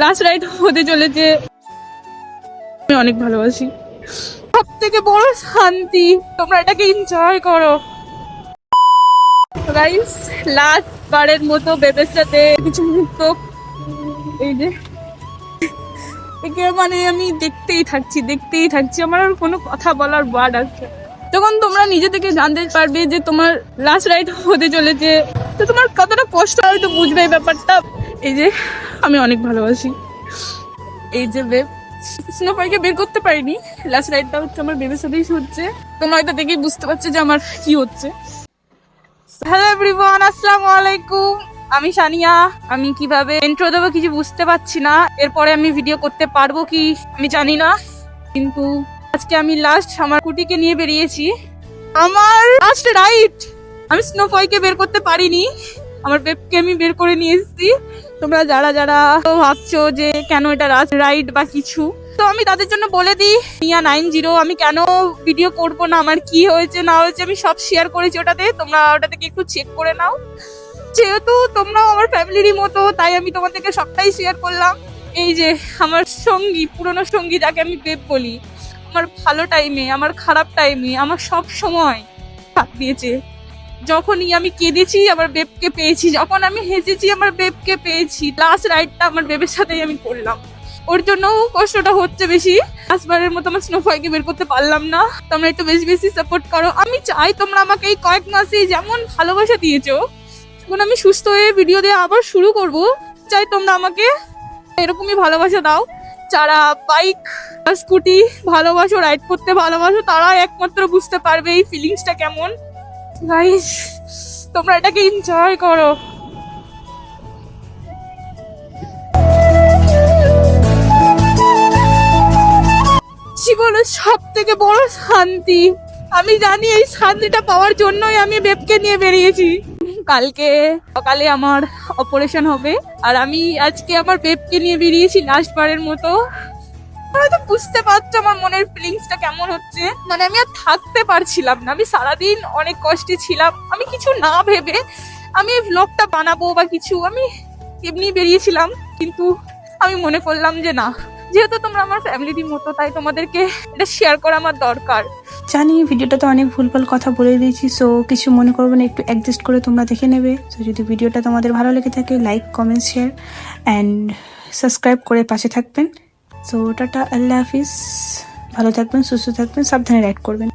Last ride হতে চলেছে। আমি অনেক ভালোবাসি। সব থেকে বড় শান্তি, তোমরা এটাকে এনজয় করো। গাইস লাস্ট বারের মতো বেবের সাথে কিছু মুহূর্ত। এই যে, একে মানে আমি দেখতেই থাকছি দেখতেই থাকছি। আমার আর কোনো কথা বলার ওয়ার্ড আছে তখন তোমরা নিজে থেকে জানতে পারবে যে তোমার লাস্ট রাইড হতে চলেছে তো তোমার কতটা কষ্ট হয়তো বুঝবে এই ব্যাপারটা? এই যে আমি অনেক ভালোবাসি। এই যে বেব স্নোফাইকে বের করতে পারিনি। লাস্ট রাইডটা হচ্ছে আমার বেবের সাথেই হচ্ছে। তোমরা হয়তো দেখেই বুঝতে পারছ যে আমার কি হচ্ছে। হ্যালো এভরিওয়ান আসসালামু আলাইকুম। আমি সানিয়া। আমি কীভাবে ইন্ট্রো দেবো কিছু বুঝতে পারছি না। এরপরে আমি ভিডিও করতে পারব কি আমি জানি না। কিন্তু আজকে আমি লাস্ট আমার কুটিকে নিয়ে বেরিয়েছি। আমার লাস্ট রাইড আমি স্নোফয়কে বের করতে পারিনি। আমার বেবকে আমি বের করে নিয়ে এসেছি। তোমরা যারা যারা ভাবছ যে কেন এটা লাস্ট রাইড বা কিছু, তো আমি তাদের জন্য বলে দিই নিয়া নাইন জিরো আমি কেন ভিডিও করব না, আমার কি হয়েছে, না হয়েছে, আমি সব শেয়ার করেছি ওটাতে। তোমরা ওটা থেকে একটু চেক করে নাও। যেহেতু তোমরাও আমার ফ্যামিলিরই মতো, তাই আমি তোমাদেরকে সবটাই শেয়ার করলাম। এই যে আমার সঙ্গী, পুরনো সঙ্গী যাকে আমি বেব বলি, আমার ভালো টাইমে আমার খারাপ টাইমে আমার সব সময় সাথ দিয়েছে। যখনই আমি কেঁদেছি আমার বেবকে পেয়েছি, যখন আমি হেসেছি আমার বেবকে পেয়েছি লাস্ট রাইডটা আমার বেবের সাথেই আমি করলাম। ওর জন্য কষ্টটা হচ্ছে বেশি। আসবারের মতো আমার স্নোফয়কে বের করতে পারলাম না। তোমরা একটু বেশি বেশি সাপোর্ট করো। আমি চাই তোমরা আমাকে এই কয়েক মাসে যেমন ভালোবাসা দিয়েছ, এখন আমি সুস্থ হয়ে ভিডিও দিয়ে আবার শুরু করব। চাই তোমরা আমাকে এরকমই ভালোবাসা দাও। যারা বাইক স্কুটি ভালোবাসো রাইড করতে ভালোবাসো তারা একমাত্র বুঝতে পারবে এই ফিলিংসটা কেমন। গাইস তোমরা এটাকে এনজয় করো। জীবনের সব থেকে বড় শান্তি। আমি জানি এই শান্তিটা পাওয়ার জন্যই আমি বেবকে নিয়ে বেরিয়েছি। কালকে, সকালে আমার অপারেশন হবে, আর আমি আজকে আমার বেবকে নিয়ে বেরিয়েছি লাস্ট বারের মতো। হয়তো বুঝতে পারছ আমার মনের ফিলিংসটা কেমন হচ্ছে। মানে আমি আর থাকতে পারছিলাম না। আমি সারাদিন অনেক কষ্টে ছিলাম। আমি কিছু না ভেবে আমি ভ্লগটা বানাবো বা কিছু, আমি এমনি বেরিয়েছিলাম। কিন্তু আমি মনে করলাম যে না, যেহেতু তোমরা আমার ফ্যামিলির মতো, তাই তোমাদেরকে এটা শেয়ার করা আমার দরকার। জানি ভিডিওটাতে অনেক ভুলভাল কথা বলে দিয়েছি সো কিছু মনে করবে না, একটু অ্যাডজাস্ট করে তোমরা দেখে নেবে। তো যদি ভিডিওটা তোমাদের ভালো লেগে থাকে like comment share and subscribe করে পাশে থাকবেন। সো টাটা আল্লাহ হাফিজ ভালো থাকবেন সুস্থ থাকবেন সাবধানে রাইড করবেন।